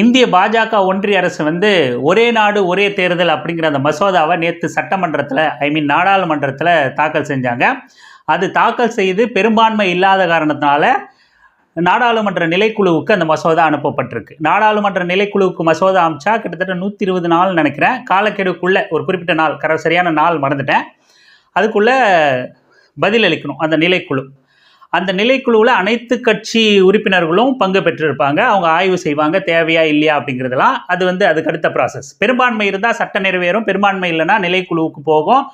இந்திய பாஜக ஒன்றிய அரசு வந்து ஒரே நாடு ஒரே தேர்தல் அப்படிங்கிற அந்த மசோதாவை நேற்று சட்டமன்றத்தில் ஐ மீன் நாடாளுமன்றத்தில் தாக்கல் செஞ்சாங்க. அது தாக்கல் செய்து பெரும்பான்மை இல்லாத காரணத்தினால நாடாளுமன்ற நிலைக்குழுவுக்கு அந்த மசோதா அனுப்பப்பட்டிருக்கு. நாடாளுமன்ற நிலைக்குழுவுக்கு மசோதா அமிச்சா கிட்டத்தட்ட நூற்றி இருபது நாள் நினைக்கிறேன். காலக்கெடுக்குள்ளே ஒரு குறிப்பிட்ட நாள் கர சரியான நாள் மறந்துட்டேன். அதுக்குள்ளே பதில் அளிக்கணும் அந்த நிலைக்குழு. அந்த நிலைக்குழுவில் அனைத்து கட்சி உறுப்பினர்களும் பங்கு பெற்றிருப்பாங்க. அவங்க ஆய்வு செய்வாங்க. தேவையா இல்லையா அப்படிங்கிறதெல்லாம் அது வந்து அதுக்கு அடுத்த ப்ராசஸ் பெரும்பான்மை இருந்தால் சட்ட நிறைவேறும். பெரும்பான்மை இல்லைன்னா நிலைக்குழுவுக்கு போகும்.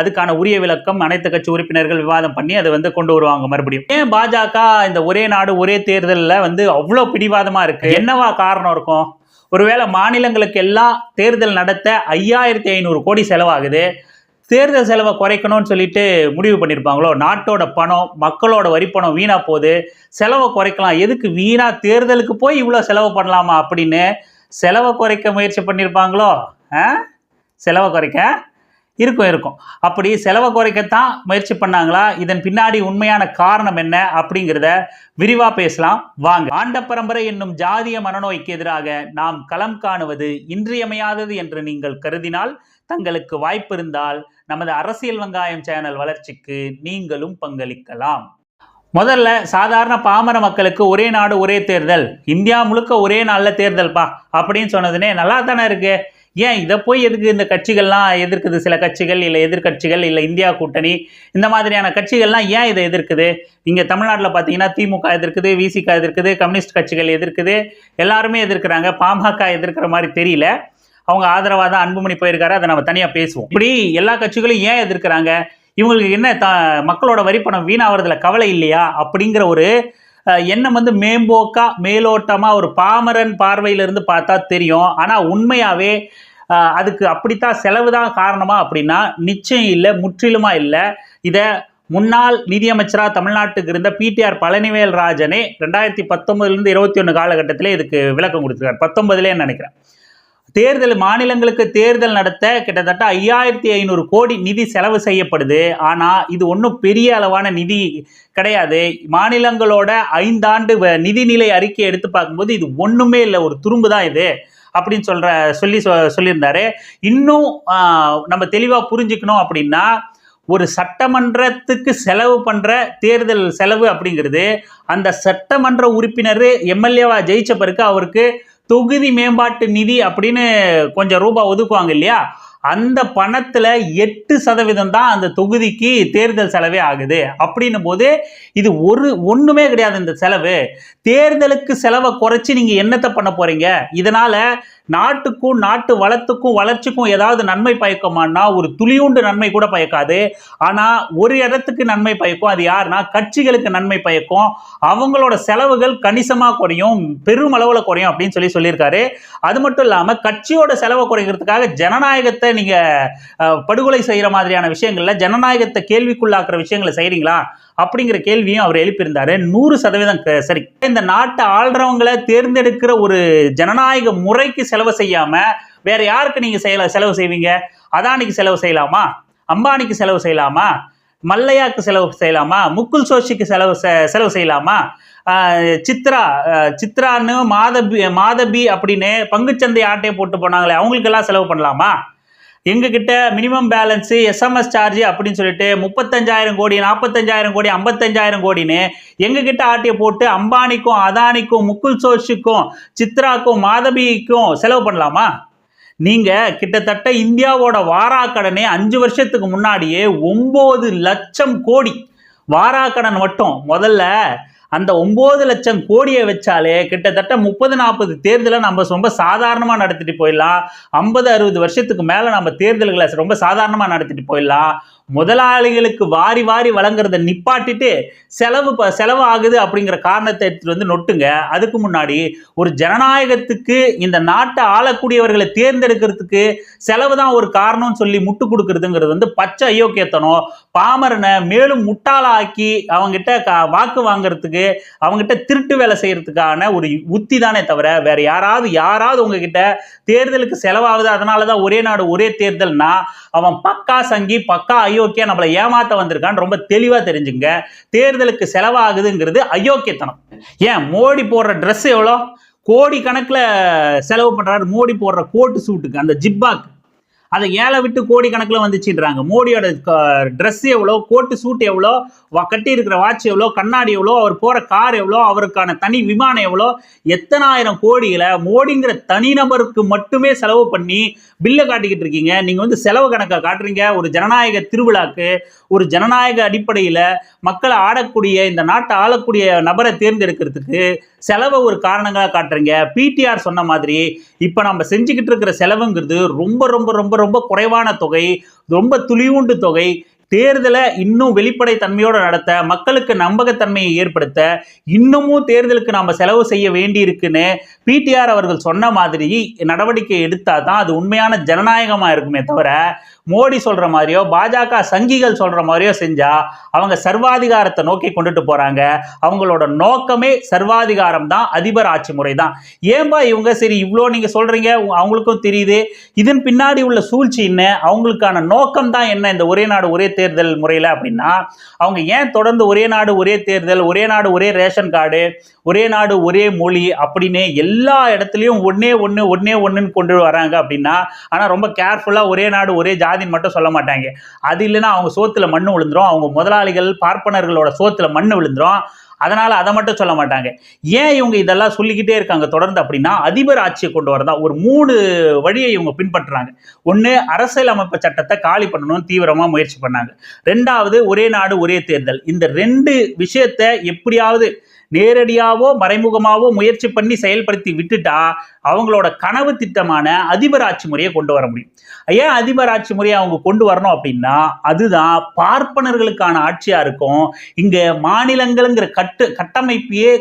அதுக்கான உரிய விளக்கம் அனைத்து கட்சி உறுப்பினர்கள் விவாதம் பண்ணி அதை வந்து கொண்டு வருவாங்க மறுபடியும். ஏன் பாஜக இந்த ஒரே நாடு ஒரே தேர்தலில் வந்து அவ்வளோ பிடிவாதமாக இருக்கு? என்னவா காரணம் இருக்கும்? ஒருவேளை மாநிலங்களுக்கு எல்லாம் தேர்தல் நடத்த ஐயாயிரத்தி ஐநூறு கோடி செலவாகுது. தேர்தல் செலவை குறைக்கணும்னு சொல்லிட்டு முடிவு பண்ணியிருப்பாங்களோ நாட்டோட பணம் மக்களோட வரிப்பணம் வீணாக போகுது. செலவை குறைக்கலாம். எதுக்கு வீணாக தேர்தலுக்கு போய் இவ்வளோ செலவு பண்ணலாமா அப்படின்னு செலவை குறைக்க முயற்சி பண்ணியிருப்பாங்களோ ஆ? செலவை குறைக்க? இருக்கும் இருக்கும். அப்படி செலவை குறைக்கத்தான் முயற்சி பண்ணாங்களா? இதன் பின்னாடி உண்மையான காரணம் என்ன அப்படிங்கிறத விரிவாக பேசலாம். வாங்க. ஆண்ட பரம்பரை என்னும் ஜாதிய மனநோய்க்கு எதிராக நாம் களம் காணுவது இன்றியமையாதது என்று நீங்கள் கருதினால் தங்களுக்கு வாய்ப்பு இருந்தால் நமது அரசியல் வெங்காயம் சேனல் வளர்ச்சிக்கு நீங்களும் பங்களிக்கலாம். முதல்ல சாதாரண பாமர மக்களுக்கு ஒரே நாடு ஒரே தேர்தல். இந்தியா முழுக்க ஒரே நாளில் தேர்தல்ப்பா அப்படின்னு சொன்னதுனே நல்லா தானே இருக்கு. ஏன் இதை போய் எதுக்கு இந்த கட்சிகள்லாம் எதிர்க்குது? சில கட்சிகள் இல்லை எதிர்க்கட்சிகள் இல்லை இந்தியா கூட்டணி இந்த மாதிரியான கட்சிகள்லாம் ஏன் இதை எதிர்க்குது? இங்கே தமிழ்நாட்டில் பார்த்தீங்கன்னா திமுக எதிர்க்குது விசிக எதிர்க்குது கம்யூனிஸ்ட் கட்சிகள் எதிர்க்குது. எல்லாருமே எதிர்க்கிறாங்க. பாமக எதிர்க்கிற மாதிரி தெரியல. அவங்க ஆதரவாக தான் அன்புமணி போயிருக்காரு அதை நம்ம தனியாக பேசுவோம். இப்படி எல்லா கட்சிகளும் ஏன் எதிர்க்கிறாங்க? இவங்களுக்கு என்ன த மக்களோட வரிப்பணம் வீணாகிறதுல கவலை இல்லையா? அப்படிங்கிற ஒரு எண்ணம் வந்து மேம்போக்கா மேலோட்டமாக ஒரு பாமரன் பார்வையிலிருந்து பார்த்தா தெரியும். ஆனால் உண்மையாகவே அதுக்கு அப்படித்தான் செலவு தான் காரணமா அப்படின்னா நிச்சயம் இல்லை முற்றிலுமா இல்லை. இதை முன்னாள் நிதியமைச்சராக தமிழ்நாட்டுக்கு இருந்த பிடிஆர் பழனிவேல் ராஜனே ரெண்டாயிரத்தி பத்தொன்பதுலேருந்து இருபத்தி ஒன்று காலகட்டத்திலே இதுக்கு விளக்கம் கொடுத்துருக்காரு. பத்தொன்பதுலேயே நினைக்கிறேன். தேர்தல் மாநிலங்களுக்கு தேர்தல் நடத்த கிட்டத்தட்ட ஐயாயிரத்தி ஐநூறு கோடி நிதி செலவு செய்யப்படுது. ஆனால் இது ஒன்றும் பெரிய அளவான நிதி கிடையாது. மாநிலங்களோட ஐந்தாண்டு வ- நிதிநிலை அறிக்கை எடுத்து பார்க்கும்போது இது ஒன்றுமே இல்லை. ஒரு துரும்பு தான் இது அப்படின்னு சொல்கிற சொல்லி சொ- சொல்லியிருந்தாரு. இன்னும் நம்ம தெளிவாக புரிஞ்சுக்கணும் அப்படின்னா ஒரு சட்டமன்றத்துக்கு செலவு பண்ணுற தேர்தல் செலவு அப்படிங்கிறது அந்த சட்டமன்ற உறுப்பினர் எம்எல்ஏவா ஜெயிச்ச பிறகு அவருக்கு தொகுதி மேம்பாட்டு நிதி அப்படின்னு கொஞ்சம் ரூபா ஒதுக்குவாங்க இல்லையா? அந்த பணத்தில் எட்டு சதவீதம் தான் அந்த தொகுதிக்கு தேர்தல் செலவே ஆகுது. அப்படின்னும் போது இது ஒரு ஒன்றுமே கிடையாது இந்த செலவு. தேர்தலுக்கு செலவை குறைச்சி நீங்கள் என்னத்தை பண்ண போகிறீங்க இதனால் நாட்டுக்கும் நாட்டு வளத்துக்கும் வளர்ச்சிக்கும் ஏதாவது நன்மை பயக்குமான்னா ஒரு துளியுண்டு நன்மை கூட பயக்காது. ஆனால் ஒரு இடத்துக்கு நன்மை பயக்கும் அது யாருன்னா கட்சிகளுக்கு நன்மை பயக்கும். அவங்களோட செலவுகள் கணிசமாக குறையும் பெருமளவில் குறையும் அப்படின்னு சொல்லி சொல்லியிருக்காரு. அது மட்டும் இல்லாமல் கட்சியோட செலவை குறைக்கிறதுக்காக ஜனநாயகத்தை நீங்கள் படுகொலை செய்கிற மாதிரியான விஷயங்களில் ஜனநாயகத்தை கேள்விக்குள்ளாக்குற விஷயங்களை செய்கிறீங்களா அப்படிங்கிற கேள்வியும் அவர் எழுப்பியிருந்தாரு. நூறு சதவீதம் சரி. இந்த நாட்டை ஆள்றவங்களை தேர்ந்தெடுக்கிற ஒரு ஜனநாயக முறைக்கு செலவு செய்யாம வேற யாருக்கு நீங்க செய்யல செலவு செய்வீங்க? அதானிக்கு செலவு செய்யலாமா? அம்பானிக்கு செலவு செய்யலாமா? மல்லையாக்கு செலவு செய்யலாமா? முக்குல் சோஷிக்கு செலவு செ- செலவு செய்யலாமா? சித்ரா சித்ரான்னு மாதபி மாதபி அப்படின்னு பங்குச்சந்தை ஆட்டையை போட்டு போனாங்களே அவங்களுக்கெல்லாம் செலவு பண்ணலாமா? எங்ககிட்ட மினிமம் பேலன்ஸு எஸ்எம்எஸ் சார்ஜ் அப்படின்னு சொல்லிட்டு முப்பத்தஞ்சாயிரம் கோடி நாற்பத்தஞ்சாயிரம் கோடி ஐம்பத்தஞ்சாயிரம் கோடின்னு எங்ககிட்ட ஆட்டியை போட்டு அம்பானிக்கும் அதானிக்கும் முக்குல் சோஷிக்கும் சித்ராக்கும் மாதபிக்கும் செலவு பண்ணலாமா? நீங்கள் கிட்டத்தட்ட இந்தியாவோட வாராக்கடனே அஞ்சு வருஷத்துக்கு முன்னாடியே ஒம்பது லட்சம் கோடி வாராக்கடன் மட்டும் முதல்ல அந்த ஒம்பது லட்சம் கோடியை வச்சாலே கிட்டத்தட்ட முப்பது நாற்பது தேர்தலை நம்ம ரொம்ப சாதாரணமாக நடத்திட்டு போயிடலாம். ஐம்பது அறுபது வருஷத்துக்கு மேலே நம்ம தேர்தல்களை ரொம்ப சாதாரணமாக நடத்திட்டு போயிடலாம். முதலாளிகளுக்கு வாரி வாரி வழங்குறத நிப்பாட்டிட்டு செலவு ப- செலவு ஆகுது அப்படிங்கிற காரணத்தை எடுத்துகிட்டு வந்து நொட்டுங்க. அதுக்கு முன்னாடி ஒரு ஜனநாயகத்துக்கு இந்த நாட்டை ஆளக்கூடியவர்களை தேர்ந்தெடுக்கிறதுக்கு செலவு தான் ஒரு காரணம்னு சொல்லி முட்டு கொடுக்கறதுங்கிறது வந்து பச்சை அயோக்கியத்தனம். பாமரனை மேலும் முட்டாளாக்கி அவங்ககிட்ட க- வாக்கு வாங்குறதுக்கு அவங்ககிட்ட திருட்டு வேலை செய்கிறதுக்கான ஒரு உத்தி தானே தவிர வேற யாராவது யாராவது உங்ககிட்ட தேர்தலுக்கு செலவாகுது. அதனால தான் ஒரே நாடு ஒரே தேர்தல்னா அவன் பக்கா சங்கி பக்கா அயோக்கியா நம்மளை ஏமாத்த வந்திருக்கான்னு ரொம்ப தெளிவா தெரிஞ்சுங்க தேர்தலுக்கு செலவாகுதுங்கிறது அயோக்கியத்தனம். ஏன்? மோடி போடுற ட்ரெஸ் எவ்வளோ? கோடி கணக்கில் செலவு பண்ணுறாரு மோடி போடுற கோட்டு சூட்டுக்கு அந்த ஜிப்பாக்கு. அதை ஏழை விட்டு கோடி கணக்கில் வந்துச்சுன்றாங்க. மோடியோட ட்ரெஸ் எவ்வளோ கோட்டு சூட் எவ்வளோ கட்டி இருக்கிற வாட்ச் எவ்வளோ கண்ணாடி எவ்வளோ அவர் போகிற கார் எவ்வளோ அவருக்கான தனி விமானம் எவ்வளோ எத்தனாயிரம் கோடிகளை மோடிங்கிற தனிநபருக்கு மட்டுமே செலவு பண்ணி பில்லை காட்டிக்கிட்டு இருக்கீங்க. நீங்கள் வந்து செலவு கணக்கை காட்டுறீங்க. ஒரு ஜனநாயக திருவிழாக்கு ஒரு ஜனநாயக அடிப்படையில் மக்களை ஆடக்கூடிய இந்த நாட்டை ஆளக்கூடிய நபரை தேர்ந்தெடுக்கிறதுக்கு செலவை ஒரு காரணங்களாக காட்டுறீங்க. பிடிஆர் சொன்ன மாதிரி இப்போ நம்ம செஞ்சுக்கிட்டு இருக்கிற செலவுங்கிறது ரொம்ப ரொம்ப ரொம்ப ரொம்ப குறைவான தொகை ரொம்ப துளிவுண்டு தொகை தேர்தலை இன்னும் வெளிப்படை தன்மையோடு நடத்த மக்களுக்கு நம்பகத்தன்மையை ஏற்படுத்த இன்னமும் தேர்தலுக்கு நாம் செலவு செய்ய வேண்டியிருக்குன்னு பிடிஆர் அவர்கள் சொன்ன மாதிரி நடவடிக்கை எடுத்தால் தான் அது உண்மையான ஜனநாயகமாக இருக்குமே தவிர மோடி சொல்கிற மாதிரியோ பாஜக சங்கிகள் சொல்கிற மாதிரியோ செஞ்சால் அவங்க சர்வாதிகாரத்தை நோக்கி கொண்டுட்டு போகிறாங்க அவங்களோட நோக்கமே சர்வாதிகாரம் தான் அதிபர் ஆட்சி முறை தான். ஏன்பா இவங்க சரி இவ்வளோ நீங்கள் சொல்கிறீங்க அவங்களுக்கும் தெரியுது. இதன் பின்னாடி உள்ள சூழ்ச்சி என்ன அவங்களுக்கான நோக்கம் தான் என்ன இந்த ஒரே நாடு ஒரே தேர்தல் முறையில் அப்படின்னா அவங்க ஏன் தொடர்ந்து ஒரே நாடு ஒரே தேர்தல் ஒரே நாடு ஒரே ரேஷன் கார்டு ஒரே நாடு ஒரே மொழி அப்படின்னு எல்லா இடத்துலையும் ஒன்றே ஒன்று ஒன்றே ஒன்றுன்னு கொண்டு வராங்க அப்படின்னா ஆனால் ரொம்ப கேர்ஃபுல்லாக ஒரே நாடு ஒரே ஜாதின்னு மட்டும் சொல்ல மாட்டாங்க. அது இல்லைன்னா அவங்க சோத்தில் மண் விழுந்துரும். அவங்க முதலாளிகள் பார்ப்பனர்களோட சோத்தில் மண் விழுந்துரும். அதனால் அதை மட்டும் சொல்ல மாட்டாங்க. ஏன் இவங்க இதெல்லாம் சொல்லிக்கிட்டே இருக்காங்க தொடர்ந்து அப்படின்னா அதிபர் ஆட்சியை கொண்டு வரதா ஒரு மூணு வழியை இவங்க பின்பற்றுறாங்க. ஒன்று அரசியல் அமைப்பு சட்டத்தை காலி பண்ணணும்னு தீவிரமாக முயற்சி பண்ணாங்க. ரெண்டாவது ஒரே நாடு ஒரே தேர்தல். இந்த ரெண்டு விஷயத்தை எப்படியாவது நேரடியாவோ மறைமுகமாவோ முயற்சி பண்ணி செயல்படுத்தி விட்டுட்டா அவங்களோட கனவு திட்டமான அதிபர் ஆட்சி முறையை கொண்டு வர முடியும். ஏன் அதிபர் ஆட்சி முறையை அவங்க கொண்டு வரணும் அப்படின்னா அதுதான் பார்ப்பனர்களுக்கான ஆட்சியாக இருக்கும். இங்கே மாநிலங்கள்ங்கிற கட்டு கட்டமைப்பையே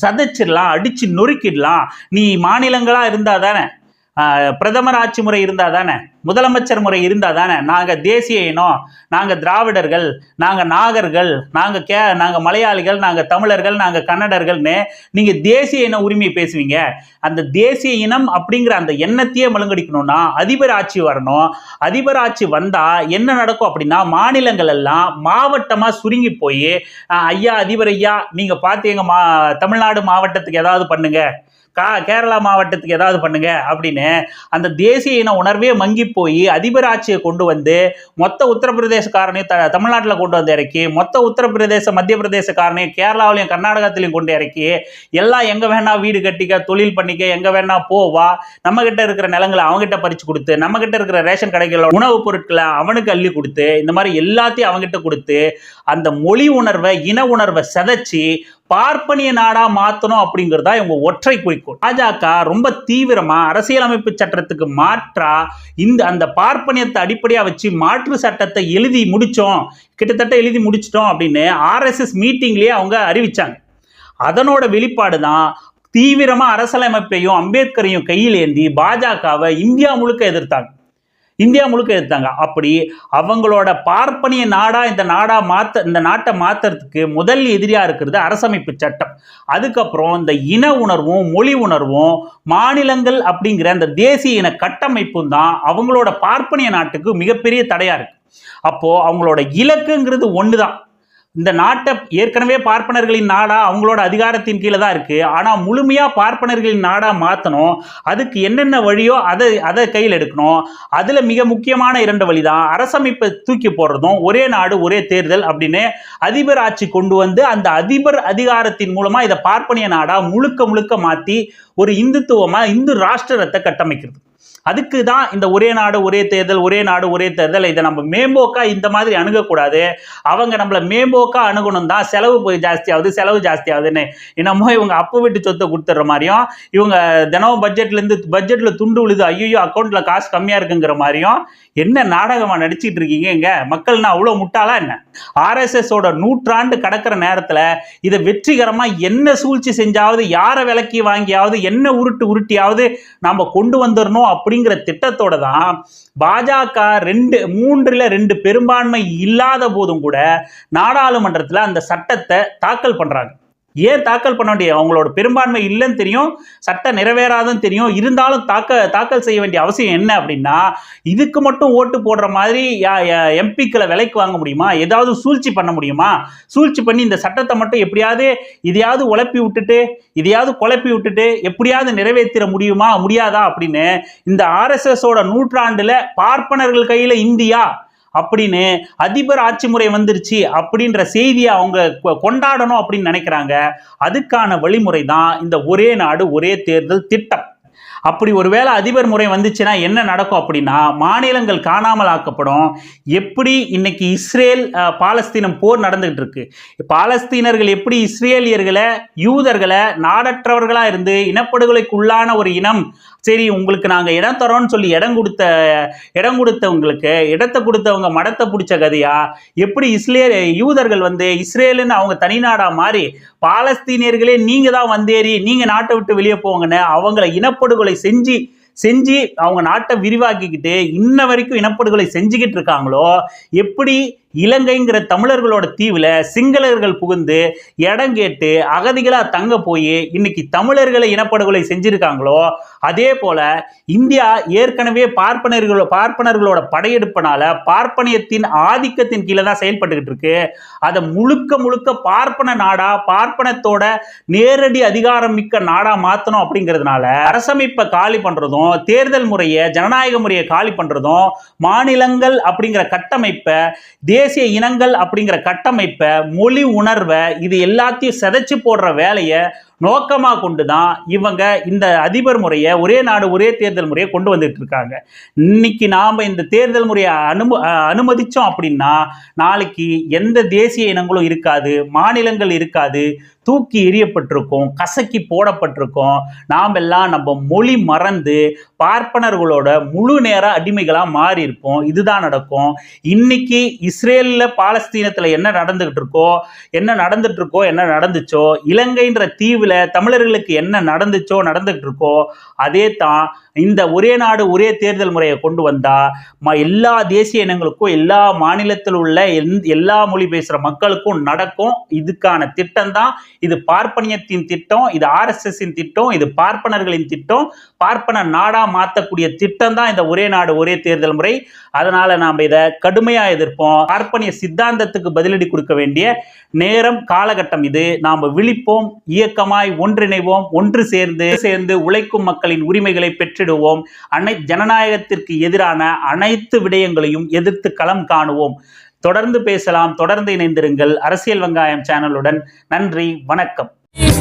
சதைச்சிடலாம் அடித்து நொறுக்கிடலாம். நீ மாநிலங்களாக இருந்தால் தானே பிரதமர் ஆட்சி முறை இருந்தால் தானே முதலமைச்சர் முறை இருந்தால் தானே? நாங்கள் தேசிய இனம் நாங்கள் திராவிடர்கள் நாங்கள் நாகர்கள் நாங்கள் கே நாங்கள் மலையாளிகள் நாங்கள் தமிழர்கள் நாங்கள் கன்னடர்கள்னு நீங்கள் தேசிய இன உரிமை பேசுவீங்க. அந்த தேசிய இனம் அப்படிங்கிற அந்த எண்ணத்தையே மழுங்கடிக்கணும்னா அதிபர் ஆட்சி வரணும். அதிபர் ஆட்சி வந்தால் என்ன நடக்கும் அப்படின்னா மாநிலங்கள் எல்லாம் மாவட்டமாக சுருங்கி போய் ஐயா அதிபர் ஐயா நீங்கள் பார்த்து எங்கள் மா தமிழ்நாடு மாவட்டத்துக்கு ஏதாவது பண்ணுங்கள் கா கேரளா மாவட்டத்துக்கு ஏதாவது பண்ணுங்க அப்படின்னு அந்த தேசிய இன உணர்வே மங்கி போய் அதிபர் ஆட்சியை கொண்டு வந்து மொத்த உத்தரப்பிரதேசக்காரனையும் த தமிழ்நாட்டில் கொண்டு வந்து இறக்கி மொத்த உத்தரப்பிரதேச மத்திய பிரதேசக்காரனையும் கேரளாவிலையும் கர்நாடகத்திலையும் கொண்டு இறக்கி எல்லாம் எங்கே வேணா வீடு கட்டிக்க தொழில் பண்ணிக்க எங்கே வேணா போவா நம்மக்கிட்ட நம்ம கிட்ட இருக்கிற நிலங்களை அவங்ககிட்ட பறிச்சு கொடுத்து நம்ம கிட்ட இருக்கிற ரேஷன் கடைகளோட உணவுப் பொருட்களை அவனுக்கு அள்ளி கொடுத்து இந்த மாதிரி எல்லாத்தையும் அவங்ககிட்ட கொடுத்து அந்த மொழி உணர்வை இன உணர்வை சிதைச்சி பார்ப்பனிய நாடா மாத்தணும் அப்படிங்கிறதா இவங்க ஒற்றை குறிக்கோள். பாஜக ரொம்ப தீவிரமா அரசியலமைப்பு சட்டத்துக்கு மாற்றா இந்த அந்த பார்ப்பனியத்தை அடிப்படையா வச்சு மாற்று சட்டத்தை எழுதி முடிச்சோம் கிட்டத்தட்ட எழுதி முடிச்சிட்டோம் அப்படின்னு ஆர்எஸ்எஸ் மீட்டிங்லேயே அவங்க அறிவிச்சாங்க. அதனோட வெளிப்பாடு தான் தீவிரமா அரசியலமைப்பையும் அம்பேத்கரையும் கையில் ஏந்தி பாஜகவை இந்தியா முழுக்க எதிர்த்தாங்க. இந்தியா முழுக்க எடுத்தாங்க. அப்படி அவங்களோட பார்ப்பனிய நாடா இந்த நாடா மாத்த இந்த நாட்டை மாத்துறதுக்கு முதல் எதிரியா இருக்கிறது அரசமைப்பு சட்டம். அதுக்கப்புறம் இந்த இன உணர்வும் மொழி உணர்வும் மாநிலங்கள் அப்படிங்கிற அந்த தேசிய இன கட்டமைப்பும் தான் அவங்களோட பார்ப்பனிய நாட்டுக்கு மிகப்பெரிய தடையா இருக்கு. அப்போ அவங்களோட இலக்குங்கிறது ஒன்று தான் இந்த நாட்டை ஏற்கனவே பார்ப்பனர்களின் நாடா அவங்களோட அதிகாரத்தின் கீழே தான் இருக்கு. ஆனால் முழுமையாக பார்ப்பனர்களின் நாடா மாற்றணும் அதுக்கு என்னென்ன வழியோ அதை அதை கையில் எடுக்கணும். அதில் மிக முக்கியமான இரண்டு வழி தான் அரசமைப்பை தூக்கி போடுறதும் ஒரே நாடு ஒரே தேர்தல் அப்படின்னு அதிபர் ஆட்சி கொண்டு வந்து அந்த அதிபர் அதிகாரத்தின் மூலமாக இதை பார்ப்பனிய நாடா முழுக்க முழுக்க மாற்றி ஒரு இந்துத்துவமாக இந்து ராஷ்டிரத்தை கட்டமைக்கிறது. அதுக்கு தான் இந்த ஒரே நாடு ஒரே தேர்தல் ஒரே நாடு ஒரே தேர்தல். இதை நம்ம மேம்போக்கா இந்த மாதிரி அணுகக்கூடாது. அவங்க நம்மள மேம்போக்கா அணுகணும் தான் செலவு போய் ஜாஸ்தியாகுது செலவு ஜாஸ்தியாகுதுன்னு. என்னமோ இவங்க அப்பு விட்டு சொத்தை கொடுத்துட்ற மாதிரியும் இவங்க தினமும் பட்ஜெட்லேருந்து பட்ஜெட்டில் துண்டு விழுது ஐயோ அக்கௌண்ட்டில் காசு கம்மியாக இருக்குங்கிற மாதிரியும் என்ன நாடகமாக நடிச்சிட்டு இருக்கீங்க இங்க? மக்கள்னா அவ்வளோ முட்டாளா என்ன? ஆர்எஸ்எஸோட நூற்றாண்டு கடக்கிற நேரத்தில் இதை வெற்றிகரமாக என்ன சூழ்ச்சி செஞ்சாவது யாரை விலக்கி வாங்கியாவது என்ன உருட்டு உருட்டியாவது நம்ம கொண்டு வந்துடணும் அப்படிங்கிற திட்டத்தோட தான் பாஜக ரெண்டு மூன்றில் ரெண்டு பெரும்பான்மை இல்லாத போதும் கூட நாடாளுமன்றத்தில் அந்த சட்டத்தை தாக்கல் பண்றாங்க. ஏன் தாக்கல் பண்ண வேண்டிய அவங்களோட பெரும்பான்மை இல்லைன்னு தெரியும் சட்டம் நிறைவேறாதுன்னு தெரியும். இருந்தாலும் தாக்க தாக்கல் செய்ய வேண்டிய அவசியம் என்ன அப்படின்னா இதுக்கு மட்டும் ஓட்டு போடுற மாதிரி எம்பிக்களை விலைக்கு வாங்க முடியுமா? ஏதாவது சூழ்ச்சி பண்ண முடியுமா? சூழ்ச்சி பண்ணி இந்த சட்டத்தை மட்டும் எப்படியாவது இதையாவது உழப்பி விட்டுட்டு இதையாவது குழப்பி விட்டுட்டு எப்படியாவது நிறைவேற்றிட முடியுமா? முடியாதா? அப்படின்னு இந்த ஆர்எஸ்எஸோட நூற்றாண்டில் பார்ப்பனர்கள் கையில் இந்தியா அப்படின்னு அதிபர் ஆட்சி முறை வந்துருச்சு அப்படின்ற செய்தியை அவங்க கொ- கொண்டாடணும் அப்படின்னு நினைக்கிறாங்க. அதுக்கான வழிமுறை தான் இந்த ஒரே நாடு ஒரே தேர்தல் திட்டம். அப்படி ஒருவேளை அதிபர் முறை வந்துச்சுன்னா என்ன நடக்கும் அப்படின்னா மாநிலங்கள் காணாமல் ஆக்கப்படும். எப்படி இன்னைக்கு இஸ்ரேல் பாலஸ்தீனம் போர் நடந்துகிட்டு இருக்கு. பாலஸ்தீனர்கள் எப்படி இஸ்ரேலியர்களை யூதர்களை நாடற்றவர்களாக இருந்து இனப்படுகொலைக்கு உள்ளான ஒரு இனம் சரி உங்களுக்கு நாங்கள் இடம் தரோன்னு சொல்லி இடம் கொடுத்த இடம் கொடுத்தவங்களுக்கு இடத்தை கொடுத்தவங்க மடத்தை பிடிச்ச கதையா? எப்படி இஸ்ரேல் யூதர்கள் வந்து இஸ்ரேலுன்னு அவங்க தனிநாடாக மாறி பாலஸ்தீனியர்களே நீங்கள் தான் வந்தேறி நீங்கள் நாட்டை விட்டு வெளியே போங்கன்னு அவங்கள இனப்படுகொலை செஞ்சு செஞ்சு அவங்க நாட்டை விரிவாக்கிக்கிட்டு இன்ன வரைக்கும் இனப்படுகொலை செஞ்சுக்கிட்டு இருக்காங்களோ? எப்படி இலங்கைங்கிற தமிழர்களோட தீவில் சிங்களர்கள் புகுந்து இடம் கேட்டு அகதிகளாக தங்க போய் இன்னைக்கு தமிழர்களை இனப்படுகொலை செஞ்சுருக்காங்களோ அதே போல இந்தியா ஏற்கனவே பார்ப்பனர்களோ பார்ப்பனர்களோட படையெடுப்பினால பார்ப்பனியத்தின் ஆதிக்கத்தின் கீழே தான் செயல்பட்டுக்கிட்டு இருக்கு. அதை முழுக்க முழுக்க பார்ப்பன நாடா பார்ப்பனத்தோட நேரடி அதிகாரம் மிக்க நாடா மாத்தணும் அப்படிங்கிறதுனால அரசமைப்பை காலி பண்றதும் தேர்தல் முறையை ஜனநாயக முறையை காலி பண்றதும் மாநிலங்கள் அப்படிங்கிற கட்டமைப்பை தேசிய இனங்கள் அப்படிங்கிற கட்டமைப்பை மொழி உணர்வை இது எல்லாத்தையும் சிதைச்சு போடுற வேலையை நோக்கமாக கொண்டு தான் இவங்க இந்த அதிபர் முறையை ஒரே நாடு ஒரே தேர்தல் முறையை கொண்டு வந்துட்டு இருக்காங்க. இன்னைக்கு நாம் இந்த தேர்தல் முறையை அனும அனுமதித்தோம் அப்படின்னா நாளைக்கு எந்த தேசிய இனங்களும் இருக்காது மாநிலங்கள் இருக்காது தூக்கி எரியப்பட்டிருக்கும் கசக்கி போடப்பட்டிருக்கும். நாம் எல்லாம் நம்ம மொழி மறந்து பார்ப்பனர்களோட முழு நேர அடிமைகளாக மாறி இருப்போம். இதுதான் நடக்கும். இன்னைக்கு இஸ்ரேலில் பாலஸ்தீனத்தில் என்ன நடந்துகிட்டு இருக்கோ என்ன நடந்துட்டு இருக்கோ என்ன நடந்துச்சோ இலங்கைன்ற தீவு தீவில் தமிழர்களுக்கு என்ன நடந்துச்சோ நடந்துகிட்டு இருக்கோ அதே தான் இந்த ஒரே நாடு ஒரே தேர்தல் முறையை கொண்டு வந்தா ம எல்லா தேசிய இனங்களுக்கும் எல்லா மாநிலத்தில் உள்ள எல்லா மொழி பேசுகிற மக்களுக்கும் நடக்கும் இதுக்கான திட்டம் தான் இது பார்ப்பனியத்தின் திட்டம் இது ஆர்எஸ்எஸ்ஸின் திட்டம் இது பார்ப்பனர்களின் திட்டம். பார்ப்பன நாடா மாற்றக்கூடிய திட்டம் தான் இந்த ஒரே நாடு ஒரே தேர்தல் முறை. அதனால நாம் இதை கடுமையாக எதிர்ப்போம். பார்ப்பனிய சித்தாந்தத்துக்கு பதிலடி கொடுக்க வேண்டிய நேரம் காலகட்டம் இது. நாம் விழிப்போம் இயக்கமாய் ஒன்றிணைவோம் ஒன்று சேர்ந்து சேர்ந்து உழைக்கும் மக்களின் உரிமைகளை பெற்று பெற்றிடுவோம் அனை ஜனநாயகத்திற்கு எதிரான அனைத்து விடயங்களையும் எதிர்த்து களம் காணுவோம். தொடர்ந்து பேசலாம். தொடர்ந்து இணைந்திருங்கள். அரசியல் வெங்காயம் சேனலுடன் நன்றி. வணக்கம்.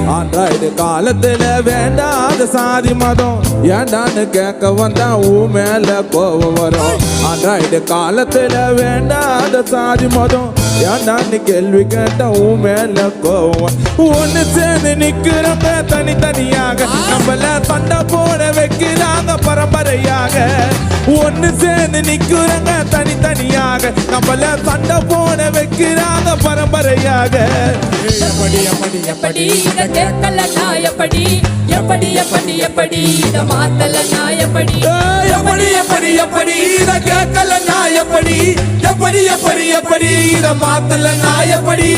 ஆண்ட்ராய்டு காலத்துல வேண்டாத சாதி மதம். ஏண்டான்னு கேட்க வந்தா ஊ மேல கோபம் வரும். ஆண்ட்ராய்டு காலத்துல வேண்டாத சாதி மதம். ஏண்டான்னு கேள்வி கேட்ட ஊ மேல கோவம் ஒன்னு சேர்ந்து நிக்கிறப்ப தனித்தனியாக நம்மள சண்டை போட வைக்க பரம்பரையாக ஒண்ணு சேர்ந்து நிக்கிறங்க தனித்தனியாக. நம்மள சண்டை போட வைக்கிறாங்க பரம்பரையாக. எப்படி எப்படி எப்படி இத கேட்கலன்னா எப்படி எப்படி எப்படி எப்படி இத மாத்தலன்னா எப்படி எப்படி எப்படி எப்படி இத கேட்கல நான் எப்படி எப்படி எப்படி எப்படி இத மாத்தல நான் எப்படி